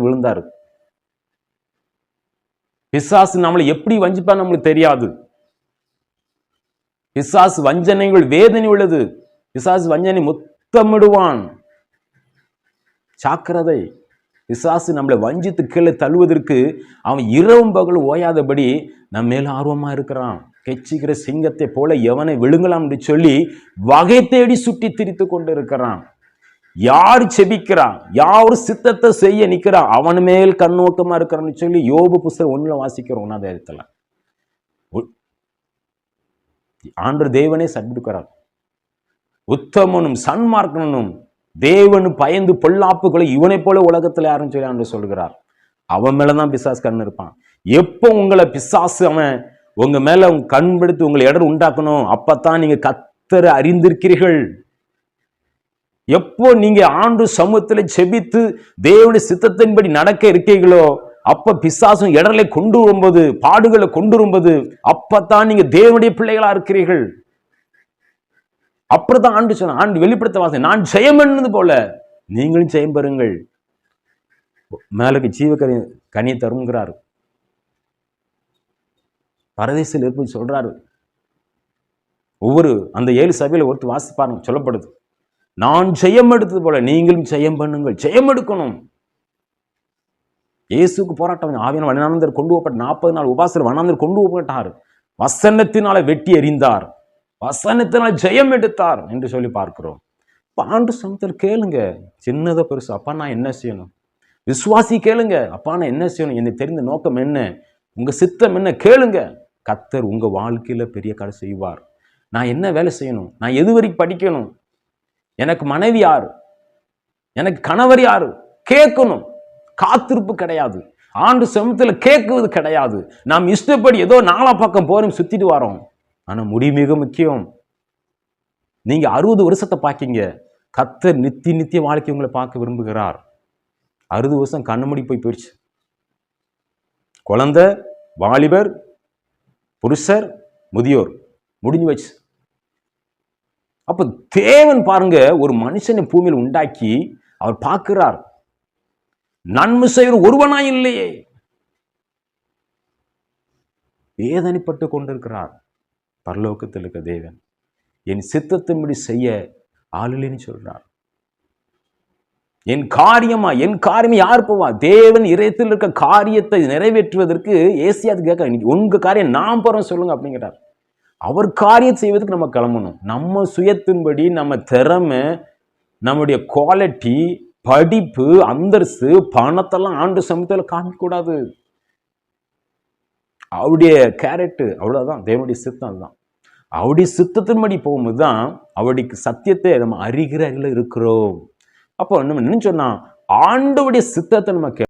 விழுந்தாரு. பிசாசு நம்மளை எப்படி வஞ்சிப்பா நம்மளுக்கு தெரியாது. பிசாசு வஞ்சனைகள் வேதனை உள்ளது. பிசாசு வஞ்சனை முத்தமிடுவான். சாக்கிரதை. பிசாசு நம்மளை வஞ்சித்து கீழே தள்ளுவதற்கு அவன் இரவும் பகல் ஓயாதபடி நம்ம மேல ஆர்வமா இருக்கிறான். கெச்சிக்கிற சிங்கத்தை போல எவனை விழுங்கலாம் என்று சொல்லி வகை தேடி சுட்டி திரித்து கொண்டு இருக்கிறான் யார் செபிக்கிறான் யார் சித்தத்தை செய்ய நிற்கிறான் அவன் மேல் கண்ணோட்டமாக இருக்கிறான்னு சொல்லி யோபு புஸ்தகம் ஒன்றில் வாசிக்கிறோம் ஒன்னாவது ஆண்டு தேவனே சட்பிடுக்கிறார் உத்தமனும் சன்மார்க்கனும் தேவனு பயந்து பொல்லாப்புகளை இவனைப் போல உலகத்தில் யாரும் சொல்லி ஆண்டு சொல்கிறார். அவன் மேலதான் பிசாசு கண் இருப்பான். எப்போ உங்களை பிசாசு அவன் உங்க மேல கண்படுத்தி கண் உங்களை இடம் உண்டாக்கணும் அப்பதான் நீங்க கத்தரை அறிந்திருக்கிறீர்கள். எப்போ நீங்க ஆண்டு சமூகத்தில் செபித்து தேவனுடைய சித்தத்தின்படி நடக்க இருக்கீங்களோ அப்ப பிசாசும் இடர்களை கொண்டு வரும்போது பாடுகளை கொண்டு வரும்போது அப்பத்தான் நீங்க தேவனுடைய பிள்ளைகளா இருக்கிறீர்கள். அப்புறம் ஆண்டு சொன்ன ஆண்டு வெளிப்படுத்த வாசனை நான் ஜெயம் என்னது போல நீங்களும் ஜெயம் பெறுங்கள். மேலுக்கு ஜீவக்கனி கனியை தருங்கிறார். பரதேசில் இருப்பு சொல்றாரு. ஒவ்வொரு அந்த ஏழு சபையில ஒருத்தர் வாசிப்பாருங்க சொல்லப்படுது. நான் ஜெயம் எடுத்தது போல நீங்களும் ஜெயம் பண்ணுங்கள். ஜெயம் எடுக்கணும். இயேசுக்கு போராட்டம் ஆவியான வனாந்தர் கொண்டு போகப்பட்ட நாற்பது நாள் உபாசத்தில் வனாந்தர் கொண்டு போகப்பட்டார். வசனத்தினால வெட்டி எறிந்தார். வசனத்தினால் ஜெயம் எடுத்தார் என்று சொல்லி பார்க்கிறோம். பாண்டு ஆண்டு சமத்தில் கேளுங்க. சின்னதை பெருசு அப்பா நான் என்ன செய்யணும்? விசுவாசி கேளுங்க. அப்பா நான் என்ன செய்யணும்? என்னை தெரிந்த நோக்கம் என்ன? உங்க சித்தம் என்ன? கேளுங்க. கத்தர் உங்க வாழ்க்கையில பெரிய கடை செய்வார். நான் என்ன வேலை செய்யணும்? நான் எது வரைக்கும் படிக்கணும்? எனக்கு மனைவி யாரு? எனக்கு கணவர் யாரு? கேட்கணும். காத்திருப்பு கிடையாது. ஆண்டு சமத்துல கேட்குவது கிடையாது. நாம் இஷ்டப்படி ஏதோ நாலா பக்கம் போறோம் சுத்திட்டு வரோம். ஆனா முடி மிக முக்கியம். நீங்க அறுபது வருஷத்தை பார்க்கீங்க கத்தர் நித்தி நித்திய வாழ்க்கை உங்களை பார்க்க விரும்புகிறார். அறுபது வருஷம் கண்ணு மூடி போய் போயிடுச்சு. குழந்தை வாலிபர் புருஷர் முதியோர். முடிஞ்சு வச்சு அப்போ தேவன் பாருங்க ஒரு மனுஷனை பூமியில் உண்டாக்கி அவர் பார்க்கிறார். நன்மை செய்கிற ஒருவனா இல்லையே. வேதனைப்பட்டு கொண்டிருக்கிறார். பரலோகத்தில் இருக்க தேவன். என் சித்தத்தின்படி செய்ய ஆளில்லைன்னு சொல்றார். என் காரியமா என் காரியமா யார் போவா? தேவன் இறையத்தில் இருக்க காரியத்தை நிறைவேற்றுவதற்கு ஏசியாது கேட்க உங்க காரியம் நான் போறோம் சொல்லுங்க அப்படிங்கிறார். அவர் காரியம் செய்வதற்கு நம்ம கிளம்பணும். நம்ம சுயத்தின்படி நம்ம திறமை நம்முடைய குவாலிட்டி படிப்பு அந்தஸ்து பணத்தெல்லாம் ஆண்டு சமயத்தில் காமிக்கூடாது அவருடைய கேரக்டர் அவ்வளோதான் தேவனுடைய சித்தம் அதுதான். அவருடைய சித்தத்தின்படி போகும்போது தான் அவருடைய சத்தியத்தை நம்ம அறிகிறார்கள் இருக்கிறோம். அப்போ நம்ம நினைச்சோன்னா ஆண்டவுடைய சித்தத்தை நம்ம கே